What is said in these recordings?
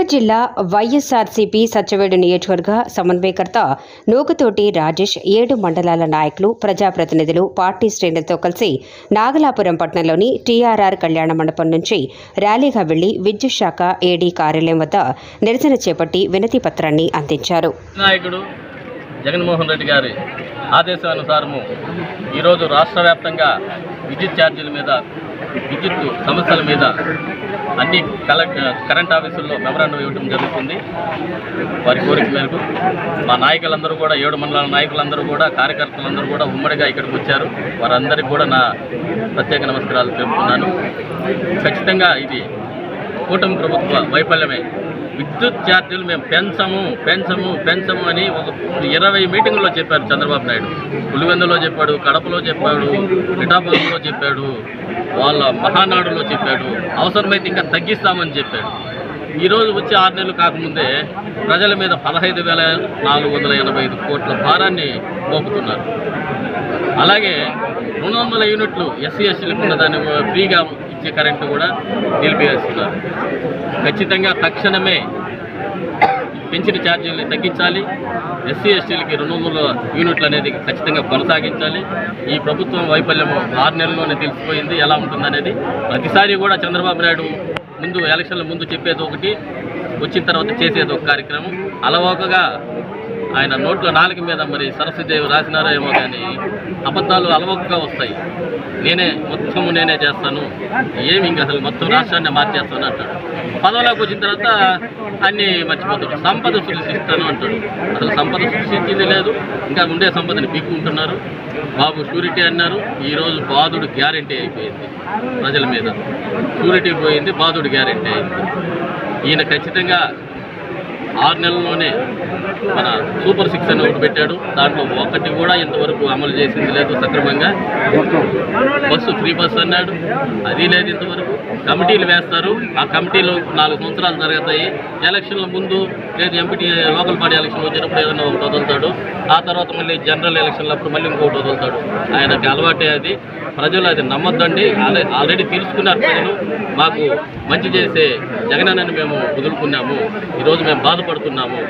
కడప జిల్లా వైఎస్ఆర్సీపీ సత్యవేడు నియోజకవర్గ సమన్వయకర్త నూకతోటి రాజేష్ ఏడు మండలాల నాయకులు ప్రజాప్రతినిధులు పార్టీ శ్రేణులతో కలిసి నాగలాపురం పట్టణంలోని టీఆర్ఆర్ కళ్యాణ మండపం నుంచి ర్యాలీగా వెళ్ళి విద్యుత్ శాఖ ఏడీ కార్యాలయం వద్ద నిరసన చేపట్టి వినతి పత్రాన్ని అందించారు. నాయకుడు జగన్మోహన్ రెడ్డి గారి ఆదేశానుసారము ఈరోజు రాష్ట్ర వ్యాప్తంగా విద్యుత్ ఛార్జీల మీద విద్యుత్ సమస్యల మీద అన్ని కలెక్ట్ కరెంట్ ఆఫీసుల్లో మెమరాండం ఇవ్వడం జరుగుతుంది. వారి కోరిక మేరకు మా నాయకులందరూ కూడా ఏడు మండలాల నాయకులందరూ కూడా కార్యకర్తలందరూ కూడా ఉమ్మడిగా ఇక్కడికి వచ్చారు. వారందరికీ కూడా నా ప్రత్యేక నమస్కారాలు తెలుపుతున్నాను. ఖచ్చితంగా ఇది కూటమి ప్రభుత్వ వైఫల్యమే. విద్యుత్ ఛార్జీలు మేము పెంచము పెంచము పెంచము అని ఒక ఇరవై మీటింగుల్లో చెప్పారు చంద్రబాబు నాయుడు. పులివెందులో చెప్పాడు కడపలో చెప్పాడు పిఠాపురంలో చెప్పాడు వాళ్ళ మహానాడులో చెప్పాడు అవసరమైతే ఇంకా తగ్గిస్తామని చెప్పాడు. ఈరోజు వచ్చి ఆరు నెలలు కాకముందే ప్రజల మీద పదహైదు వేల నాలుగు వందల ఎనభై ఐదు కోట్ల భారాన్ని మోపుతున్నారు. అలాగే రెండు వందల యూనిట్లు ఎస్సీ ఎస్టీలకు ఉన్న దాన్ని ఫ్రీగా ఇచ్చే కరెంటు కూడా నిలిపివేస్తున్నారు ఖచ్చితంగా తక్షణమే పెంచిన ఛార్జీలని తగ్గించాలి. ఎస్సీ ఎస్టీలకి రెండు వందల యూనిట్లు అనేది ఖచ్చితంగా కొనసాగించాలి. ఈ ప్రభుత్వం వైఫల్యం ఆరు నెలల్లోనే తెలిసిపోయింది. ఎలా ఉంటుందనేది ప్రతిసారి కూడా చంద్రబాబు నాయుడు ముందు ఎలక్షన్ల ముందు చెప్పేది ఒకటి వచ్చిన తర్వాత చేసేది ఒక కార్యక్రమం. అలవోకగా ఆయన నోట్ల నాలుగు మీద మరి సరస్వతిదేవి రాసినారో ఏమో కానీ అబద్ధాలు అలవక్కగా వస్తాయి. నేనే మొత్తం నేనే చేస్తాను. ఏమి ఇంకా అసలు మొత్తం రాష్ట్రాన్ని మార్చేస్తాను అంటాడు. పదవిలోకి వచ్చిన తర్వాత అన్నీ మర్చిపోతాడు. సంపద సృష్టిస్తాను అంటాడు. అసలు సంపద సృష్టించింది లేదు. ఇంకా ఉండే సంపదని పీక్కుంటున్నారు. బాబు షూరిటీ అన్నారు. ఈరోజు బాధుడు గ్యారెంటీ అయిపోయింది ప్రజల మీద. షూరిటీ పోయింది బాధుడు గ్యారెంటీ అయింది ఈయన ఖచ్చితంగా ఆరు నెలల్లోనే మన సూపర్ సిక్స్ అని ఒకటి పెట్టాడు. దాంట్లో ఒక్కటి కూడా ఇంతవరకు అమలు చేసింది లేదు సక్రమంగా. బస్సు ఫ్రీ బస్సు అన్నాడు. అది లేదు ఇంతవరకు. కమిటీలు వేస్తారు. ఆ కమిటీలు నాలుగు సంవత్సరాలు జరుగుతాయి. ఎలక్షన్ల ముందు లేదు ఎంపీటీ లోకల్ బాడీ ఎలక్షన్ వచ్చినప్పుడు ఏదైనా ఒకటి వదులుతాడు. ఆ తర్వాత మళ్ళీ జనరల్ ఎలక్షన్లప్పుడు మళ్ళీ ఇంకొకటి వదులుతాడు. ఆయనకి అలవాటే అది. ప్రజలు అది నమ్మొద్దండి. ఆల్రెడీ తెలుసుకున్నారు ప్రజలు. మాకు మంచి చేసే జగనన్నని మేము వదులుకున్నాము. ఈరోజు మేము బాధపడుతున్నాము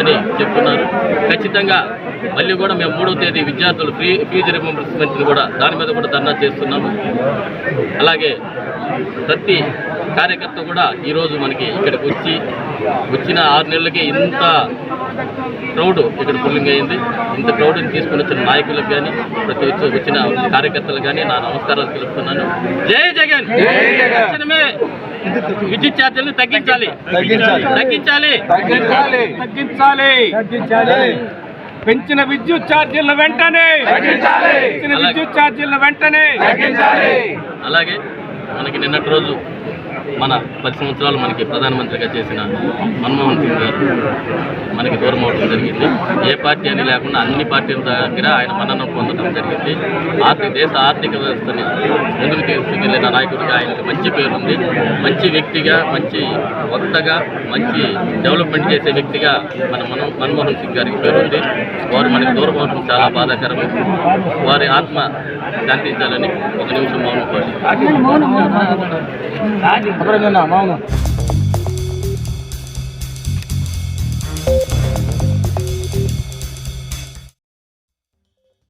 అని చెప్తున్నారు. ఖచ్చితంగా మళ్ళీ కూడా మేము మూడో తేదీ విద్యార్థులు ఫ్రీ ఫీజు రిమంబర్స్మెంట్ని కూడా దాని మీద కూడా ధర్నా చేస్తున్నాము. అలాగే ప్రతి కార్యకర్త కూడా ఈరోజు మనకి ఇక్కడికి వచ్చి వచ్చిన ఆరు నెలలకి ఇంత క్రౌడ్ ఇక్కడ పుల్లింగ్ అయింది. ఇంత క్రౌడ్ని తీసుకుని వచ్చిన నాయకులకు కానీ ప్రతి వచ్చి వచ్చిన కార్యకర్తలకు కానీ నా నమస్కారాలు తెలుపుతున్నాను. జై జగన్! విద్యుత్ ఛార్జీలను తగ్గించాలి. తగ్గించాలి. తగ్గించాలి. పెంచిన విద్యుత్ ఛార్జీలను వెంటనే. పెంచిన. విద్యుత్ ఛార్జీలను వెంటనే. తగ్గించాలి. అలాగే మనకి నిన్నటి రోజు మన పది సంవత్సరాలు మనకి ప్రధానమంత్రిగా చేసిన మన్మోహన్ సింగ్ గారు మనకి దూరం అవడం జరిగింది. ఏ పార్టీ అని లేకుండా అన్ని పార్టీల దగ్గర ఆయన మన్ననం పొందడం జరిగింది. ఆర్థిక దేశ ఆర్థిక వ్యవస్థని ముందుకు తీసుకువెళ్ళిన నాయకుడిగా ఆయనకి మంచి పేరు ఉంది మంచి వ్యక్తిగా మంచి వక్తగా మంచి డెవలప్మెంట్ చేసే వ్యక్తిగా మన మన మన్మోహన్ సింగ్ గారికి పేరు ఉంది వారు మనకి దూరం అవడం చాలా బాధాకరం వారి ఆత్మ శాంతించాలని ఒక నిమిషం మౌనం మౌనం.